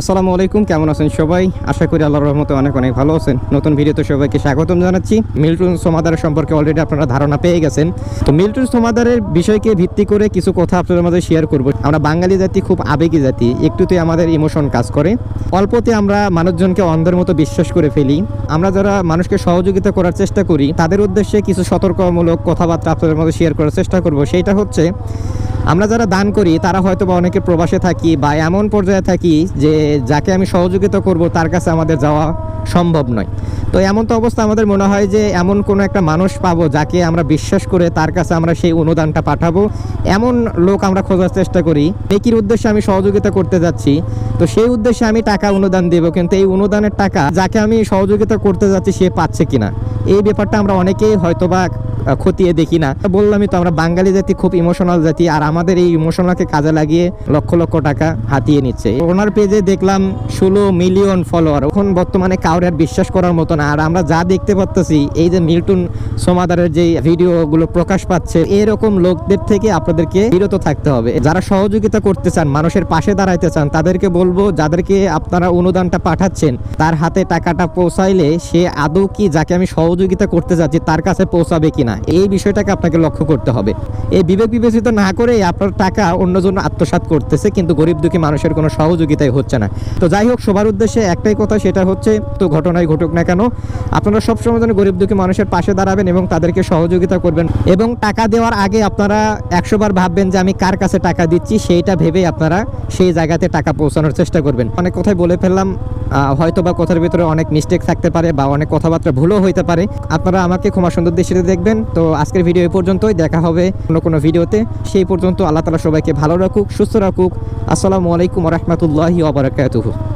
আসসালামু আলাইকুম, কেমন আছেন সবাই? আশা করি আল্লাহর রহমতে অনেক অনেক ভালো আছেন। নতুন ভিডিওতে সবাইকে স্বাগতম জানাচ্ছি। মিল্টন সোমাদারের সম্পর্কে অলরেডি আপনারা ধারণা পেয়ে গেছেন। তো মিল্টন সোমাদারের বিষয়কে ভিত্তি করে কিছু কথা আপনাদের মধ্যে শেয়ার করব। আমরা বাঙালি জাতি, খুব আবেগী জাতি, একটুতে আমাদের ইমোশন কাজ করে। অল্পতে আমরা মানুষজনকে অন্ধের মতো বিশ্বাস করে ফেলি। আমরা যারা মানুষকে সহযোগিতা করার চেষ্টা করি, তাদের উদ্দেশ্যে কিছু সতর্কমূলক কথাবার্তা আপনাদের মধ্যে শেয়ার করার চেষ্টা করব। সেইটা হচ্ছে আমরা যারা দান করি, তারা হয়তো বা অনেকে প্রবাসে থাকি বা এমন পর্যায়ে থাকি যে যাকে আমি সহযোগিতা করব, তার কাছে আমাদের যাওয়া সম্ভব নয়। তো এমন তো অবস্থা আমাদের মনে হয় যে এমন কোনো একটা মানুষ পাবো যাকে আমরা বিশ্বাস করে তার কাছে আমরা সেই অনুদানটা পাঠাবো। এমন লোক আমরা খোঁজার চেষ্টা করি। নেকির উদ্দেশ্যে আমি সহযোগিতা করতে যাচ্ছি। তো সেই উদ্দেশ্যে আমি টাকা অনুদান দেব, কিন্তু এই অনুদানের টাকা যাকে আমি সহযোগিতা করতে যাচ্ছি সে পাচ্ছে কিনা? এই ব্যাপারটা আমরা অনেকেই হয়তোবা খতিয়ে দেখি না। বললামই তো, আমরা বাঙালি জাতি, খুব ইমোশনাল জাতি, আর আমাদের এই ইমোশনালকে কাজে লাগিয়ে লক্ষ লক্ষ টাকা হাতিয়ে নিচ্ছে। ওনার পেজে দেখলাম ষোলো মিলিয়ন ফলোয়ার এখন বর্তমানে কাউরে আর বিশ্বাস করার মতো না। আর আমরা যা দেখতে পাচ্তেছি এই যে মিল্টন সোমাদারের যে ভিডিওগুলো প্রকাশ পাচ্ছে, এরকম লোকদের থেকে আপনাদেরকে বিরত থাকতে হবে। যারা সহযোগিতা করতে চান, মানুষের পাশে দাঁড়াইতে চান, তাদেরকে বলব, যাদেরকে আপনারা অনুদানটা পাঠাচ্ছেন, তার হাতে টাকাটা পৌঁছাইলে সে আদৌ কি যাকে আমি সহযোগিতা করতে যাচ্ছি, তার কাছে পৌঁছাবে কিনা? এই বিষয়টাকে আপনাকে লক্ষ্য করতে হবে। এই বিবেক বিবেচিত না করে আপনার টাকা অন্যজন আত্মসাৎ করতেছে, কিন্তু গরিব দুঃখী মানুষের কোনো সহযোগিতাই হচ্ছে না। তো যাই হোক, সবার উদ্দেশ্যে একটাই কথা, সেটা হচ্ছে, তো ঘটনায় ঘটুক না কেন, আপনারা সবসময় যেন গরিব দুঃখী মানুষের পাশে দাঁড়াবেন এবং তাদেরকে সহযোগিতা করবেন। এবং টাকা দেওয়ার আগে আপনারা একশোবার ভাববেন যে আমি কার কাছে টাকা দিচ্ছি, সেইটা ভেবেই আপনারা সেই জায়গাতে টাকা পৌঁছানোর চেষ্টা করবেন। অনেক কথাই বলে ফেললাম। হয়তো বা কথার ভিতরে অনেক মিস্টেক থাকতে পারে বা অনেক কথাবার্তা ভুলও হইতে পারে। আপনারা আমাকে ক্ষমা সুন্দর দৃষ্টিতে দেখবেন। তো আজকের ভিডিও এই পর্যন্তই। দেখা হবে অন্য কোনো ভিডিওতে সেই পর্যন্ত আল্লাহ তালা সবাইকে ভালো রাখুক, সুস্থ রাখুক। আসসালামু আলাইকুম রহমতুল্লাহি ওবরাকাতুহু